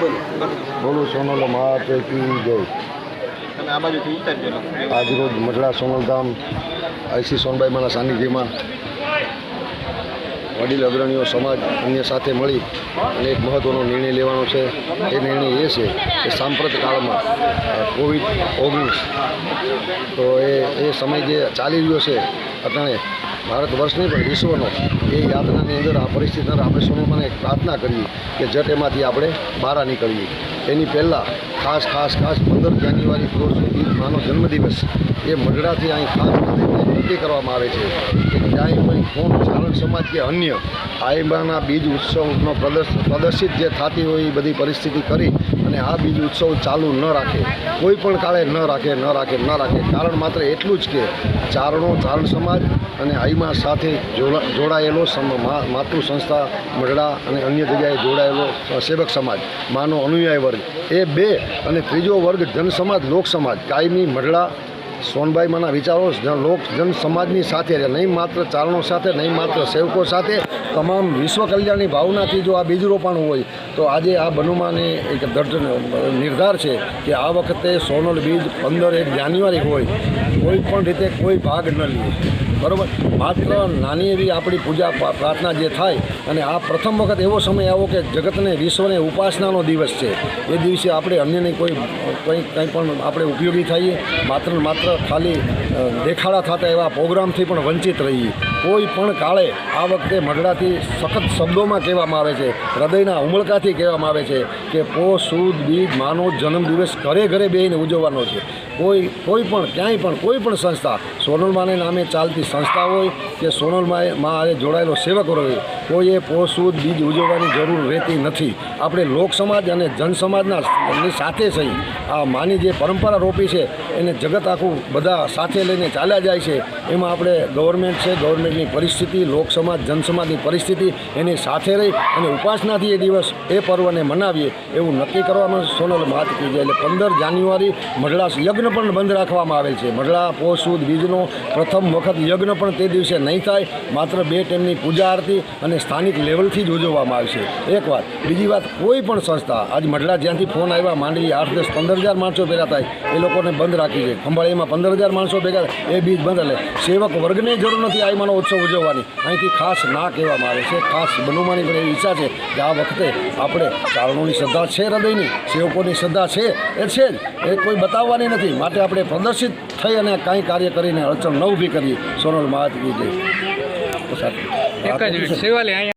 બોલો. સોનલ મહાદેવ કી જય આજરોજ મઢડા સોનલધામ આઈસી સોનબાઈમાના સાનિધ્યમાં વડીલ અગ્રણીઓ સમાજ અન્ય સાથે મળી અને એક મહત્ત્વનો નિર્ણય લેવાનો છે. એ નિર્ણય એ છે કે સાંપ્રત કાળમાં કોવિડ ઓગણીસ તો એ એ સમય જે ચાલી રહ્યો છે અત્યારે ભારત વર્ષની પણ વિશ્વનો એ યાતનાની અંદર આ પરિસ્થિતિ સોનલમાને એક પ્રાર્થના કરીએ કે જટ એમાંથી આપણે બહાર નીકળીએ. એની પહેલાં ખાસ ખાસ ખાસ પંદર જાન્યુઆરી ફ્લોર સુધી માનો જન્મદિવસ એ મઢડાથી અહીં ખાસ નક્કી કરવામાં આવે છે કે ક્યાંય કોઈ કોણ ચારણ સમાજ કે અન્ય આઈબાના બીજ ઉત્સવનો પ્રદર્શ, પ્રદર્શિત જે થતી હોય એ બધી પરિસ્થિતિ કરી અને આ બીજ ઉત્સવ ચાલુ ન રાખે, કોઈ પણ કાળે ન રાખે ન રાખે ન રાખે. કારણ માત્ર એટલું જ કે ચારણો ચારણ સમાજ અને આઈમા સાથે જોડા- જોડાયેલો માતૃ સંસ્થા મઢડા અને અન્ય જગ્યાએ જોડાયેલો સેવક સમાજ, માનો અનુયાયી વર્ગ. એ બે અને ત્રીજો વર્ગ જન સમાજ, લોક સમાજ. કાયમી, મઢડા સોનભાઈમાંના વિચારો લોક જન સમાજની સાથે નહીં માત્ર ચારણો સાથે, નહીં માત્ર સેવકો સાથે, તમામ વિશ્વ કલ્યાણની ભાવનાથી જો આ બીજ રોપાણું હોય તો આજે આ બનુમાને એક દર્જ નિર્ધાર છે કે આ વખતે સોનલ બીજ પંદર એક જાન્યુઆરી હોય કોઈ પણ રીતે કોઈ ભાગ ન લે. બરાબર? માત્ર નાની એવી આપણી પૂજા પ્રાર્થના જે થાય, અને આ પ્રથમ વખત એવો સમય આવો કે જગતને વિશ્વને ઉપાસનાનો દિવસ છે. એ દિવસે આપણે અન્યને કોઈ, કંઈ કંઈ પણ આપણે ઉપયોગી થઈએ, માત્ર માત્ર ખાલી દેખાડા થતા એવા પ્રોગ્રામથી પણ વંચિત રહીએ. કોઈ પણ કાળે આ વખતે મઢડાથી સખત શબ્દોમાં કહેવામાં આવે છે, હૃદયના ઉમળકાથી કહેવામાં આવે છે કે પો સુદ બીજ માનો જન્મદિવસ ઘરે ઘરે બેહીને ઉજવવાનો છે. કોઈ કોઈ પણ, ક્યાંય પણ, કોઈ પણ સંસ્થા સોનલમાને નામે ચાલતી સંસ્થા હોય કે સોનલમાં માં હારે જોડાયેલો સેવક હોય, કોઈએ પોષ સુદ બીજ ઉજવવાની જરૂર રહેતી નથી. આપણે લોક સમાજ અને જન સમાજના સાથે થઈ આ માની જે પરંપરા રોપી છે, એને જગત આખું બધા સાથે લઈને ચાલ્યા જાય છે. એમાં આપણે ગવર્મેન્ટ છે, ગવર્મેન્ટની પરિસ્થિતિ, લોક સમાજ, જન સમાજની પરિસ્થિતિ, એની સાથે રહી અને ઉપાસનાથી એ દિવસ એ પર્વને મનાવીએ. એવું નક્કી કરવામાં સોનલ કીધી. એટલે પંદર જાન્યુઆરી મઢડા યજ્ઞ પણ બંધ રાખવામાં આવેલ છે. મઢડા પોષ, સુદ, બીજનો પ્રથમ વખત યજ્ઞ પણ તે દિવસે નહીં થાય, માત્ર બે ટાઈમની પૂજા આરતી અને સ્થાનિક લેવલથી જ ઉજવવામાં આવશે એક વાત, બીજી વાત, કોઈ પણ સંસ્થા, આજ મઢડા જ્યાંથી ફોન આવ્યા, માંડવી આઠ દસ પંદર હજાર માણસો ભેગા થાય, એ લોકોને બંધ રાખી છે. ખંભાળીમાં પંદર હજાર માણસો ભેગા એ બીજ બંધ, એટલે સેવક વર્ગને જરૂર નથી આઈમાનો ઉત્સવ ઉજવવાની. અહીંથી ખાસ ના કહેવામાં આવે છે. ખાસ બનુમાની પણ એવી ઈચ્છા છે કે આ વખતે આપણે ચારણોની શ્રદ્ધા છે, હૃદયની. સેવકોની શ્રદ્ધા છે, એ છે જ. એ કોઈ બતાવવાની નથી. માટે આપણે પ્રદર્શિત થઈ અને કાંઈ કાર્ય કરીને અડચણ ન ઊભી કરીએ સોનલ મહાત્મી જય. એક જ